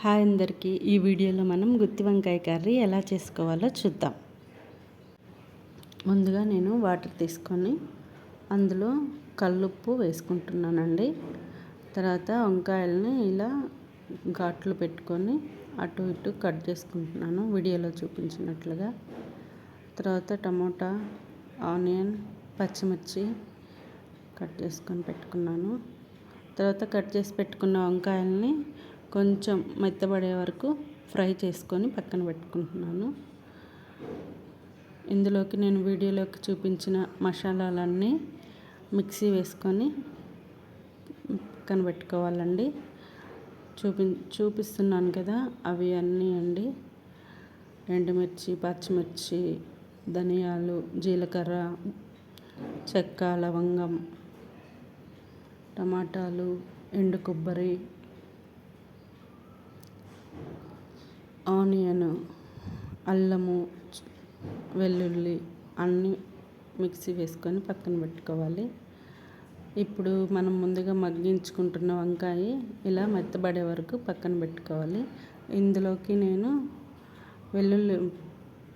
Hi అందరికీ. ఈ వీడియోలో మనం గుత్తి వంకాయ కర్రీ ఎలా చేసుకోవాలో చూద్దాం. ముందుగా నేను వాటర్ తీసుకొని అందులో కల్లుప్పు వేసుకుంటున్నానండి. తర్వాత వంకాయలని ఇలా ఘాట్లు పెట్టుకొని అటు ఇటు కట్ చేసుకుంటున్నాను. వీడియోలో చూపించినట్లుగా. తర్వాత టమోటా ఆనియన్ పచ్చిమిర్చి కట్ చేసుకొని పెట్టుకున్నాను. తర్వాత కట్ చేసి పెట్టుకున్న వంకాయల్ని కొంచెం మెత్తబడే వరకు ఫ్రై చేసుకొని పక్కన పెట్టుకుంటున్నాను. ఇందులోకి నేను వీడియోలోకి చూపించిన మసాలాలన్నీ మిక్సీ వేసుకొని పక్కన పెట్టుకోవాలండి చూపి చూపిస్తున్నాను కదా అవి అన్నీ అండి. ఎండుమిర్చి పచ్చిమిర్చి ధనియాలు జీలకర్ర చెక్క లవంగం టమాటాలు ఎండు కొబ్బరి ఆనియన్ అల్లము వెల్లుల్లి అన్నీ మిక్సీ వేసుకొని పక్కన పెట్టుకోవాలి. ఇప్పుడు మనం ముందుగా మగ్గించుకుంటున్న వంకాయ ఇలా మెత్తబడే వరకు పక్కన పెట్టుకోవాలి. ఇందులోకి నేను వెల్లుల్లి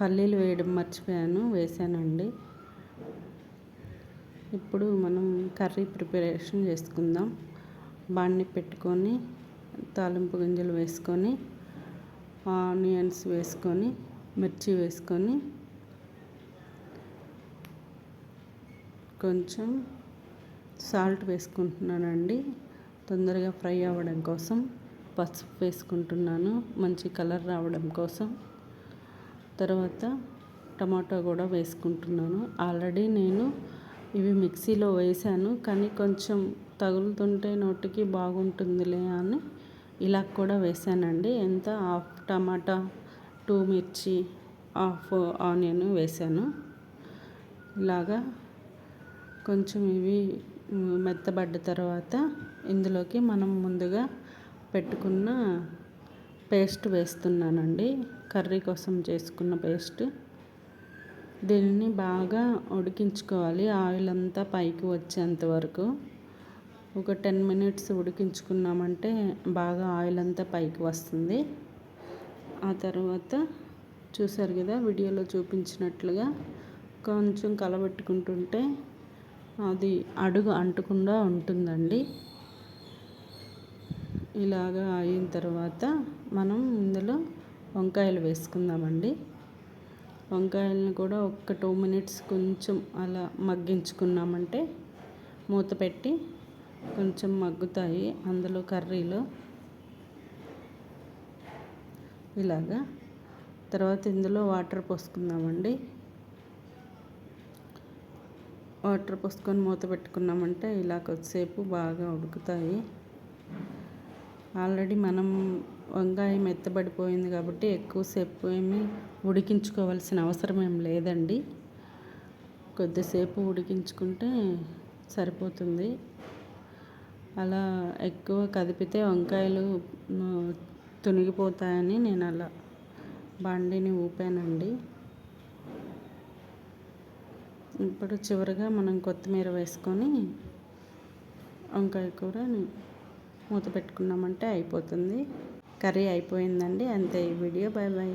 పల్లీలు వేయడం మర్చిపోయాను వేసానండి. ఇప్పుడు మనం కర్రీ ప్రిపరేషన్ చేసుకుందాం. బాండి పెట్టుకొని తాలింపు గింజలు వేసుకొని ఆనియన్స్ వేసుకొని మిర్చి వేసుకొని కొంచెం సాల్ట్ వేసుకుంటున్నానండి. తొందరగా ఫ్రై అవ్వడం కోసం పసుపు వేసుకుంటున్నాను. మంచి కలర్ రావడం కోసం. తర్వాత టమాటో కూడా వేసుకుంటున్నాను. ఆల్రెడీ నేను ఇవి మిక్సీలో వేసాను కానీ కొంచెం తగులుతుంటే నోటికి బాగుంటుందిలే అని ఇలా కూడా వేసానండి. ఎంత? హాఫ్ టమాటా టూ మిర్చి హాఫ్ ఆనియన్ వేసాను. ఇలాగా కొంచెం ఇవి మెత్తబడ్డ తర్వాత ఇందులోకి మనం ముందుగా పెట్టుకున్న పేస్ట్ వేస్తున్నానండి. కర్రీ కోసం చేసుకున్న పేస్ట్. దీనిని బాగా ఉడికించుకోవాలి. ఆయిల్ అంతా పైకి వచ్చేంత వరకు. ఒక టెన్ మినిట్స్ ఉడికించుకున్నామంటే బాగా ఆయిల్ అంతా పైకి వస్తుంది. ఆ తర్వాత చూసారు కదా వీడియోలో చూపించినట్లుగా కొంచెం కలబెట్టుకుంటుంటే అది అడుగు అంటకుండా ఉంటుందండి. ఇలాగా అయిన తర్వాత మనం ఇందులో వంకాయలు వేసుకుందామండి. వంకాయలను కూడా ఒక టూ మినిట్స్ కొంచెం అలా మగ్గించుకున్నామంటే మూత పెట్టి కొంచెం మగ్గుతాయి అందులో కర్రీలో. ఇలాగా. తర్వాత ఇందులో వాటర్ పోసుకుందామండి. వాటర్ పోసుకొని మూత పెట్టుకున్నామంటే ఇలా కొద్దిసేపు బాగా ఉడుకుతాయి. ఆల్రెడీ మనం వంకాయ మెత్తబడిపోయింది కాబట్టి ఎక్కువసేపు ఏమి ఉడికించుకోవాల్సిన అవసరం ఏం లేదండి. కొద్దిసేపు ఉడికించుకుంటే సరిపోతుంది. అలా ఎక్కువ కదిపితే వంకాయలు తునిగిపోతాయని నేను అలా బండిని ఊపానండి. ఇప్పుడు చివరిగా మనం కొత్తిమీర వేసుకొని వంకాయ కూర మూత పెట్టుకున్నామంటే అయిపోతుంది. కర్రీ అయిపోయిందండి. అంతే ఈ వీడియో. Bye bye